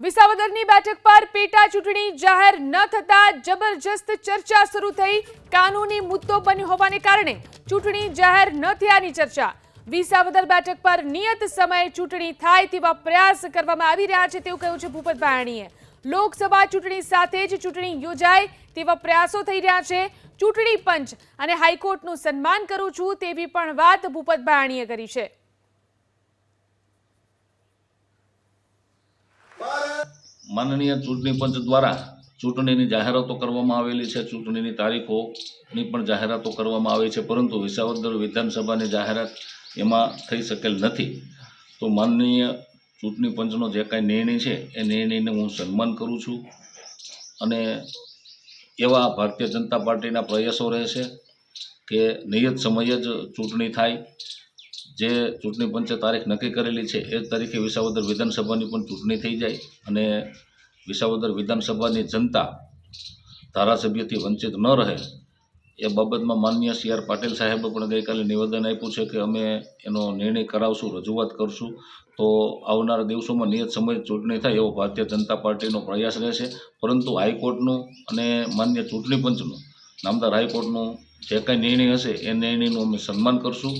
વિસાવદરની બેઠક પર પેટા ચૂંટણી જાહેર ન થતા જબરજસ્ત ચર્ચા શરૂ થઈ. કાનૂની મુદ્દો બન્યો હોવાને કારણે ચૂંટણી જાહેર ન થયાની ચર્ચા. વિસાવદર બેઠક પર નિયત સમયે ચૂંટણી થાય તેવા પ્રયાસ કરવામાં આવી રહ્યા છે તેવું કહ્યું છે ભૂપત ભાયાણીએ. લોકસભા ચૂંટણી સાથે જ ચૂંટણી યોજાય તેવા પ્રયાસો થઈ રહ્યા છે. ચૂંટણી પંચ અને હાઈકોર્ટનું સન્માન કરું છું તેવી પણ વાત ભૂપત ભાયાણીએ કરી છે. માનનીય ચૂંટણી પંચ દ્વારા ચૂંટણીની જાહેરાતો કરવામાં આવેલી છે. ચૂંટણીની તારીખોની પણ જાહેરાતો કરવામાં આવી છે. પરંતુ વિસાવદર વિધાનસભાની જાહેરાત એમાં થઈ શકેલ નથી. તો માનનીય ચૂંટણી પંચનો જે કાંઈ નિર્ણય છે, એ નિર્ણયને હું સન્માન કરું છું. અને એવા ભારતીય જનતા પાર્ટીના પ્રયાસો રહેશે કે નિયત સમયે જ ચૂંટણી થાય. જે ચૂંટણી પંચે તારીખ નક્કી કરેલી છે, એ તારીખે વિસાવદર વિધાનસભાની પણ ચૂંટણી થઈ જાય. અને વિસાવદર વિધાનસભાની જનતા ધારાસભ્યથી વંચિત ન રહે, એ બાબતમાં માનનીય સી આર પાટીલ સાહેબે પણ ગઈકાલે નિવેદન આપ્યું છે કે અમે એનો નિર્ણય કરાવશું, રજૂઆત કરશું. તો આવનારા દિવસોમાં નિયત સમય ચૂંટણી થાય એવો ભારતીય જનતા પાર્ટીનો પ્રયાસ રહેશે. પરંતુ હાઈકોર્ટનું અને માન્ય ચૂંટણી પંચનું, નામદાર હાઈકોર્ટનું જે કાંઈ નિર્ણય હશે, એ નિર્ણયનું અમે સન્માન કરશું.